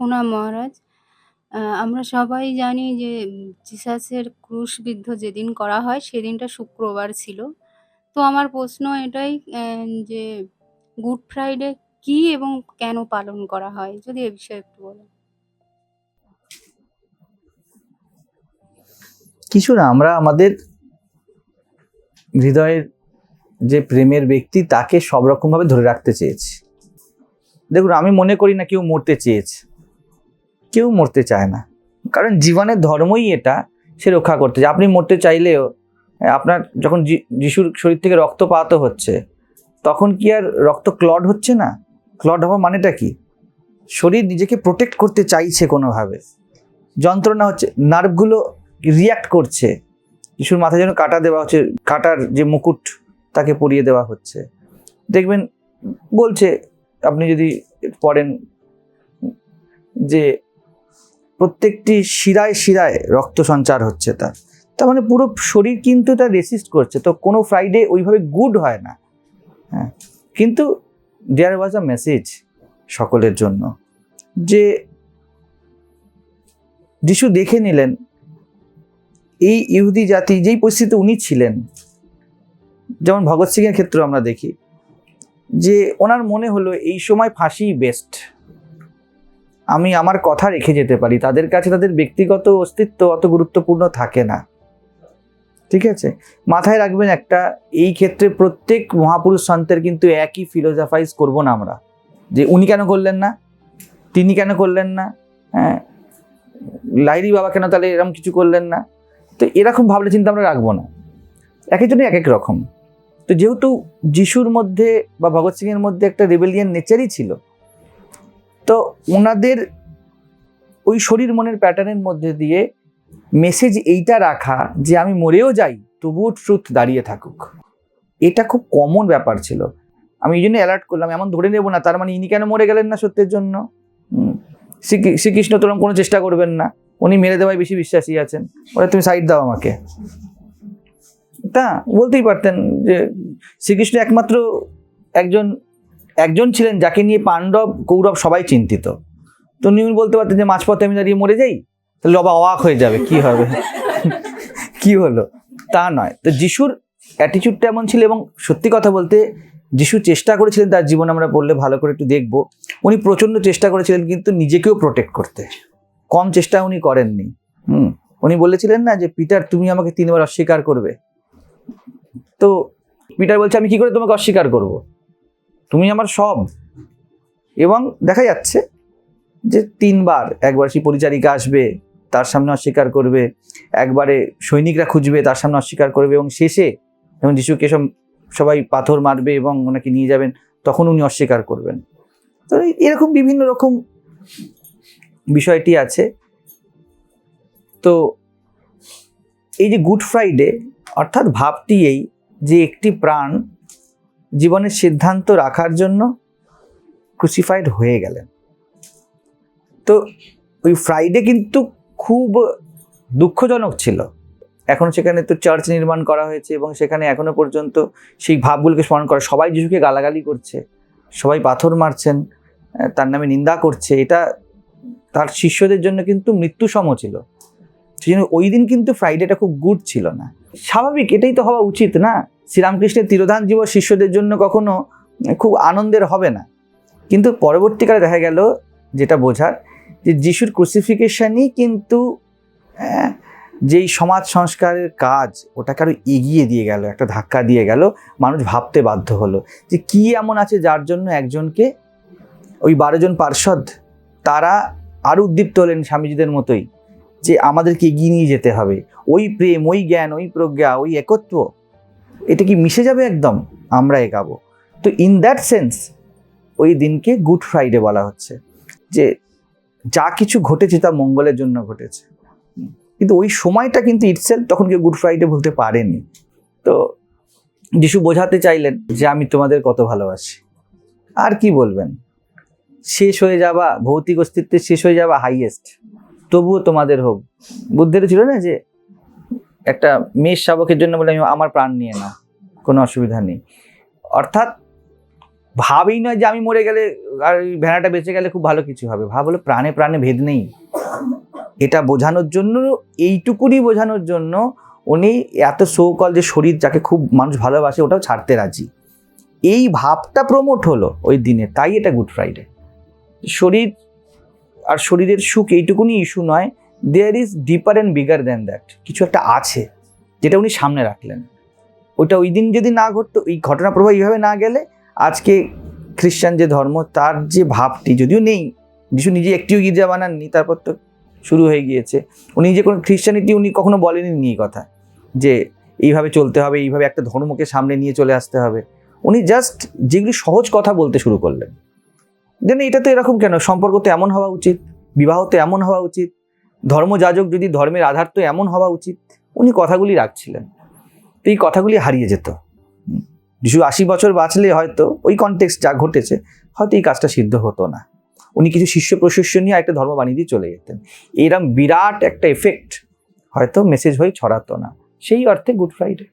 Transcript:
প্রণাম মহারাজ। আমরা সবাই জানি যে জিসাসের ক্রুশবিদ্ধ যেদিন করা হয় সেদিনটা শুক্রবার ছিল। তো আমার প্রশ্ন এটাই যে গুড ফ্রাইডে কি এবং কেন পালন করা হয়? যদি এ বিষয়ে একটু বলেন। কিছু না, আমরা আমাদের হৃদয়ের যে প্রেমের ব্যক্তি তাকে সব রকমভাবে ধরে রাখতে চেয়েছি দেখুন, আমি মনে করি না কেউ মরতে চেয়েছে কেউ মরতে চায় না। কারণ জীবনের ধর্মই এটা, সে রক্ষা করতে আপনি মরতে চাইলেও, আপনার যখন যিশুর শরীর থেকে রক্তপাত হচ্ছে, তখন কি আর রক্ত ক্লড হচ্ছে না? ক্লড হওয়া মানেটা কি? শরীর নিজেকে প্রোটেক্ট করতে চাইছে কোনোভাবে। যন্ত্রণা হচ্ছে নার্ভগুলো রিয়াক্ট করছে। যিশুর মাথায় যেন কাটা দেওয়া হচ্ছে, কাটার যে মুকুট, তাকে পরিয়ে দেওয়া হচ্ছে। দেখবেন, বলছে, আপনি যদি পড়েন যে প্রত্যেকটি শিরায় শিরায় রক্ত সঞ্চার হচ্ছে তার। তার মানে পুরো শরীর কিন্তু তার রেসিস্ট করছে, তো কোনো ফ্রাইডে ওইভাবে গুড হয় না। হ্যাঁ কিন্তু দেয়ার ওয়াজ আ মেসেজ সকলের জন্য যে যিশু দেখে নিলেন, এই ইহুদি জাতি যেই পরিস্থিতিতে উনি ছিলেন, যেমন ভগৎ সিংয়ের ক্ষেত্রে আমরা দেখি, যে ওনার মনে হলো এই সময় ফাঁসি বেস্ট আমি আমার কথা রেখে যেতে পারি। তাদের কাছে তাদের ব্যক্তিগত অস্তিত্ব অত গুরুত্বপূর্ণ থাকে না। ঠিক আছে? মাথায় রাখবেন একটা, এই ক্ষেত্রে প্রত্যেক মহাপুরুষ সন্তের কিন্তু একই ফিলোজফাইজ করব না আমরা। যে উনি কেন করলেন না? তিনি কেন করলেন না? হ্যাঁ? লাইরি বাবা কেন তাহলে এরকম কিছু করলেন না? তো এরকম ভাবলে চিন্তা আমরা রাখব না। এক একজনই এক এক রকম। তো যেহেতু যিশুর মধ্যে বা ভগৎ সিংয়ের মধ্যে একটা রেবেলিয়ান নেচারই ছিল তো ওনাদের ওই শরীর মনের প্যাটার্নের মধ্যে দিয়ে মেসেজ এইটা রাখা যে আমি মরেও যাই, তবুও ট্রুথ দাঁড়িয়ে থাকুক। এটা খুব কমন ব্যাপার ছিল। আমি এই জন্য অ্যালার্ট করলাম, এমন ধরে নেব না, তার মানে ইনি কেন মরে গেলেন না সত্যের জন্য? শ্রী- শ্রীকৃষ্ণ তোরম কোনো চেষ্টা করবেন না। উনি মেরে দেওয়ায় বেশি বিশ্বাসী আছেন। ওরা তুমি সাইড দাও আমাকে। তা বলতেই পারতেন যে শ্রীকৃষ্ণ একমাত্র একজন একজন ছিলেন যাকে নিয়ে পাণ্ডব, কৌরব সবাই চিন্তিত। তো উনি বলতে পারতেন যে, মাঝপথে আমি দাঁড়িয়ে মরে যাই? তাহলে বাবা অবাক হয়ে যাবে, কি হবে? কি হলো? তা নয়। তো যিশুর অ্যাটিচিউডটা এমন ছিল এবং সত্যি কথা বলতে, যিশু চেষ্টা করেছিলেন তার জীবন আমরা পড়লে ভালো করে একটু দেখব। উনি প্রচণ্ড চেষ্টা করেছিলেন, কিন্তু নিজেকেও প্রোটেক্ট করতে। কম চেষ্টা উনি করেননি। হুম? উনি বলেছিলেন না যে, পিটার, তুমি আমাকে তিনবার অস্বীকার করবে। তো পিটার বলছে, আমি কি করে তোমাকে অস্বীকার করব? তুমি আমার সব। এবং দেখা যাচ্ছে যে তিনবার একবার সেই পরিচারিকা আসবে, তার সামনে অস্বীকার করবে, একবারে সৈনিকরা খুঁজবে, তার সামনে অস্বীকার করবে এবং শেষে যখন যিশুকে সব, সবাই পাথর মারবে এবং ওনাকে নিয়ে যাবেন, তখন উনি অস্বীকার করবেন। তো এরকম বিভিন্ন রকম বিষয়টি আছে। তো এই যে গুড ফ্রাইডে অর্থাৎ ভাবটি এই যে একটি প্রাণ জীবনের সিদ্ধান্ত রাখার জন্য ক্রুসিফাইড হয়ে গেলেন। তো ওই ফ্রাইডে কিন্তু খুব দুঃখজনক ছিল। এখন সেখানে তো চার্চ নির্মাণ করা হয়েছে এবং সেখানে এখনও পর্যন্ত সেই ভাবগুলোকে স্মরণ করে। সবাই যিশুকে গালাগালি করছে, সবাই পাথর মারছেন তার নামে নিন্দা করছে। এটা তার শিষ্যদের জন্য কিন্তু মৃত্যু সম ছিল। সেই জন্য ওই দিন কিন্তু ফ্রাইডেটা খুব গুড ছিল না। স্বাভাবিক, এটাই তো হওয়া উচিত না? শ্রীরামকৃষ্ণের তিরোধান জীব শিষ্যদের জন্য কখনো খুব আনন্দের হবে না। কিন্তু পরবর্তীকালে দেখা গেল যেটা বোঝার যে যিশুর ক্রুসিফিকেশনই কিন্তু আহ, যেই সমাজ সংস্কারের কাজ ওটাকে আরও এগিয়ে দিয়ে গেল একটা ধাক্কা দিয়ে গেল মানুষ ভাবতে বাধ্য হলো যে কি এমন আছে যার জন্য একজনকে ওই বারো জন পার্ষদ তারা আরও উদ্দীপ্ত হলেন স্বামীজিদের মতোই যে আমাদেরকে এগিয়ে নিয়ে যেতে হবে। ওই প্রেম ওই জ্ঞান ওই প্রজ্ঞা ওই একত্ব এটা কি মিশে যাবে একদম? আমরা এগাবো তো ইন দ্যাট সেন্স ওই দিনকে গুড ফ্রাইডে বলা হচ্ছে। যে যা কিছু ঘটেছে তা মঙ্গলের জন্য ঘটেছে। কিন্তু ওই সময়টা কিন্তু ইটসেলফ তখন কেউ গুড ফ্রাইডে বলতে পারেনি। তো যিশু বোঝাতে চাইলেন যে আমি তোমাদের কত ভালোবাসি। আর কি বলবেন? শেষ হয়ে যাওয়া, ভৌতিক অস্তিত্বের শেষ হয়ে যাওয়া হাইয়েস্ট তবুও তোমাদের হোক। বুদ্ধের ছিল না যে একটা মেষ শাবকের জন্য বলে আমি আমার প্রাণ নিয়ে না কোনো অসুবিধা নেই। অর্থাৎ ভাবেই নয় যে আমি মরে গেলে আর ভেড়াটা বেঁচে গেলে খুব ভালো কিছু হবে। ভাব হলো প্রাণে প্রাণে ভেদ নেই। এটা বোঝানোর জন্য, এইটুকুনি বোঝানোর জন্য উনি এত সৌকল যে শরীর যাকে খুব মানুষ ভালোবাসে ওটাও ছাড়তে রাজি। এই ভাবটা প্রমোট হলো ওই দিনে। তাই এটা গুড ফ্রাইডে শরীর আর শরীরের সুখ এইটুকুনি ইস্যু নয়। There is deeper and bigger than that কিছু একটা আছে, যেটা উনি সামনে রাখলেন। ওটা ওই দিন যদি না ঘটতো, এই ঘটনা প্রবাহ এইভাবে না গেলে, আজকে খ্রিস্টান যে ধর্ম, তার যে ভাবটি যদিও নেই, যিশু নিজে একটিও গির্জা বানাননি, তারপর তো শুরু হয়ে গিয়েছে। উনি যে কোনো খ্রিস্টানিটি উনি কখনো বলেনি নিয়ে কথা, যে এইভাবে চলতে হবে, এইভাবে একটা ধর্মকে সামনে নিয়ে চলে আসতে হবে। উনি জাস্ট যেগুলি সহজ কথা বলতে শুরু করলেন। যেন এটা তো এরকম কেন? সম্পর্ক তো এমন হওয়া উচিত, বিবাহ তো এমন হওয়া উচিত ধর্মযাজক যদি ধর্মের আধার তো এমন হওয়া উচিত, উনি কথাগুলি রাখছিলেন। তো এই কথাগুলি হারিয়ে যেত। যিশু আশি বছর বাঁচলে হয়তো ওই কনটেক্সট যা ঘটেছে, হয়তো এই কাজটা সিদ্ধ হতো না। উনি কিছু শিষ্য প্রশিষ্য নিয়ে একটা ধর্ম বানিয়ে দিয়ে চলে যেতেন। এরম বিরাট একটা এফেক্ট হয়তো মেসেজ হয়ে ছড়াতো না। সেই অর্থে গুড ফ্রাইডে